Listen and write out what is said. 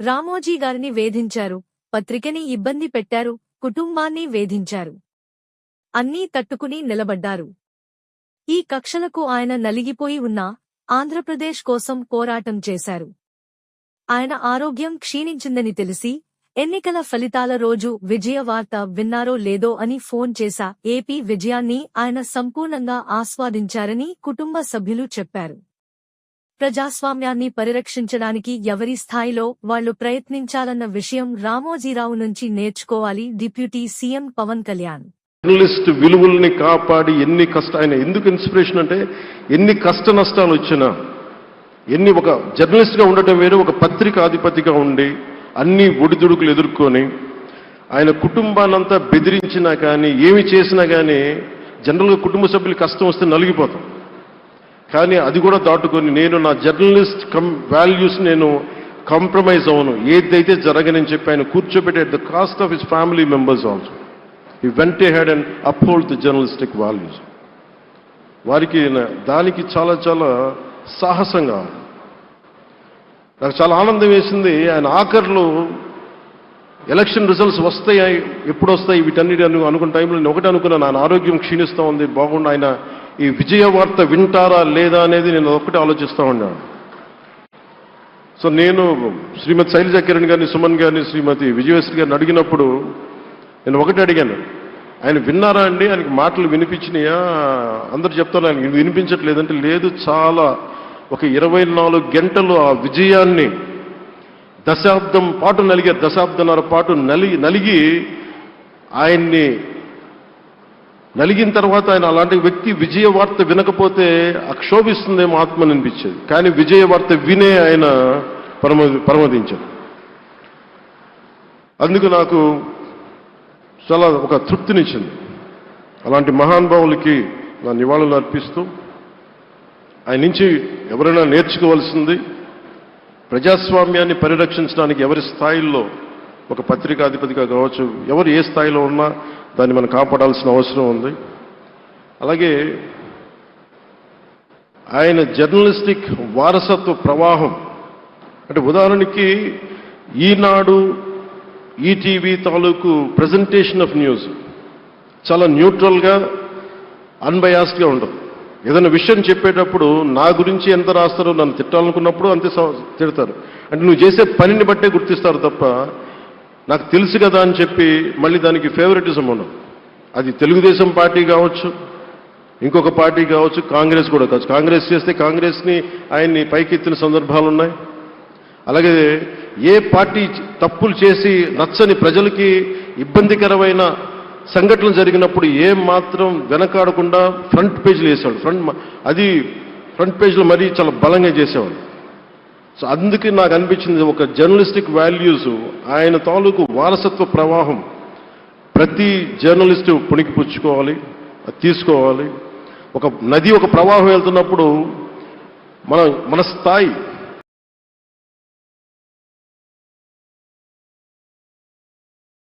రామోజీ గారిని వేధించారు పత్రికని ఇబ్బంది పెట్టారు కుటుంబాన్ని వేధించారు. అన్నీ తట్టుకుని నిలబడ్డారు. ఈ కక్షలకు ఆయన నలిగిపోయి ఉన్నా ఆంధ్రప్రదేశ్ కోసం పోరాటం చేశారు. ఆయన ఆరోగ్యం క్షీణించిందని తెలిసి ఎన్నికల ఫలితాల రోజు విజయ వార్త విన్నారో లేదో అని ఫోన్ చేశా ఏపీ విజయాన్ని ఆయన సంపూర్ణంగా ఆస్వాదించారని కుటుంబ సభ్యులు చెప్పారు. ప్రజాస్వామ్యాన్ని పరిరక్షించడానికి ఎవరి స్థాయిలో వాళ్ళు ప్రయత్నించాలన్న విషయం రామోజీరావు నుంచి నేర్చుకోవాలి deputy CM Pawan Kalyan. Journalist విలువల్ని కాపాడి ఎన్ని కష్ట ఆయన ఎందుకు ఇన్స్పిరేషన్ అంటే ఎన్ని కష్ట నష్టాలు వచ్చినా ఎన్ని ఒక జర్నలిస్ట్గా ఉండటం వేరు ఒక పత్రిక ఉండి అన్ని ఒడిదుడుకులు ఎదుర్కొని ఆయన కుటుంబాన్నంతా బెదిరించినా కానీ ఏమి చేసినా కానీ జనరల్గా కుటుంబ సభ్యులు కష్టం వస్తే నలిగిపోతాం. కానీ అది కూడా దాటుకొని నేను నా జర్నలిస్ట్ కం వాల్యూస్ నేను కాంప్రమైజ్ అవను. ఏదైతే జరగనని చెప్పి ఆయన కూర్చోబెట్టే the cost of his family members also ఈ వెంట head and uphold the journalistic values వారికి దానికి చాలా చాలా సాహసంగా నాకు చాలా ఆనందం వేసింది ఆయన ఆఖరిలో ఎలక్షన్ రిజల్ట్స్ వస్తాయి ఎప్పుడు వస్తాయి వీటన్నిటి అను అనుకున్న టైంలో నేను ఒకటి అనుకున్నాను ఆయన ఆరోగ్యం క్షీణిస్తూ ఉంది బాగుండు ఆయన ఈ విజయ వార్త వింటారా లేదా అనేది నేను ఒక్కటి ఆలోచిస్తూ ఉన్నాను. సో నేను శ్రీమతి శైలజ కిరణ్ గారిని సుమన్ గారిని శ్రీమతి విజయశ్రీ గారిని అడిగినప్పుడు నేను ఒకటి అడిగాను. ఆయన విన్నారా అండి? ఆయనకి మాటలు వినిపించినాయా? అందరు చెప్తారు ఆయన వినిపించట్లేదంటే లేదు. చాలా ఒక ఇరవై నాలుగు గంటలు ఆ విజయాన్ని దశాబ్దం పాటు నలిగే దశాబ్దన్నర పాటు నలిగి నలిగి ఆయన్ని నలిగిన తర్వాత ఆయన అలాంటి వ్యక్తి విజయవార్త వినకపోతే అక్షోభిస్తుందేమో ఆత్మ అనిపించేది. కానీ విజయవార్త వినే ఆయన పరమ పరమదించారు అందుకు నాకు చాలా ఒక తృప్తినిచ్చింది. అలాంటి మహానుభావులకి నా నివాళులు అర్పిస్తూ ఆయన నుంచి ఎవరైనా నేర్చుకోవాల్సింది ప్రజాస్వామ్యాన్ని పరిరక్షించడానికి ఎవరి స్థాయిల్లో ఒక పత్రికాధిపతిగా కావచ్చు ఎవరు ఏ స్థాయిలో ఉన్నా దాన్ని మనం కాపాడాల్సిన అవసరం ఉంది. అలాగే ఆయన జర్నలిస్టిక్ వారసత్వ ప్రవాహం. అంటే ఉదాహరణకి ఈనాడు ఈటీవీ తాలూకు ప్రజెంటేషన్ ఆఫ్ న్యూస్ చాలా న్యూట్రల్గా అన్బయాస్డ్గా ఉండదు ఏదైనా విషయం చెప్పేటప్పుడు నా గురించి ఎంత రాస్తారో నన్ను తిట్టాలనుకున్నప్పుడు అంతే తిడతారు. అంటే నువ్వు చేసే పనిని బట్టే గుర్తిస్తారు తప్ప నాకు తెలుసు కదా అని చెప్పి మళ్ళీ దానికి ఫేవరెటిజం ఉండదు. అది తెలుగుదేశం పార్టీ కావచ్చు ఇంకొక పార్టీ కావచ్చు కాంగ్రెస్ కూడా కావచ్చు. కాంగ్రెస్ చేస్తే కాంగ్రెస్ని ఆయన్ని పైకెత్తిన సందర్భాలు ఉన్నాయి. అలాగే ఏ పార్టీ తప్పులు చేసి నచ్చని ప్రజలకి ఇబ్బందికరమైన సంఘటనలు జరిగినప్పుడు ఏం మాత్రం వెనకాడకుండా ఫ్రంట్ పేజీలు వేసేవాడు ఫ్రంట్ అది ఫ్రంట్ పేజ్లో మరీ చాలా బలంగా చేసేవాడు సో అందుకే నాకు అనిపించింది ఒక జర్నలిస్టిక్ వాల్యూస్ ఆయన తాలూకు వారసత్వ ప్రవాహం. ప్రతి జర్నలిస్టు పుణికిపుచ్చుకోవాలి తీసుకోవాలి. ఒక నది ఒక ప్రవాహం వెళ్తున్నప్పుడు మన మన స్థాయి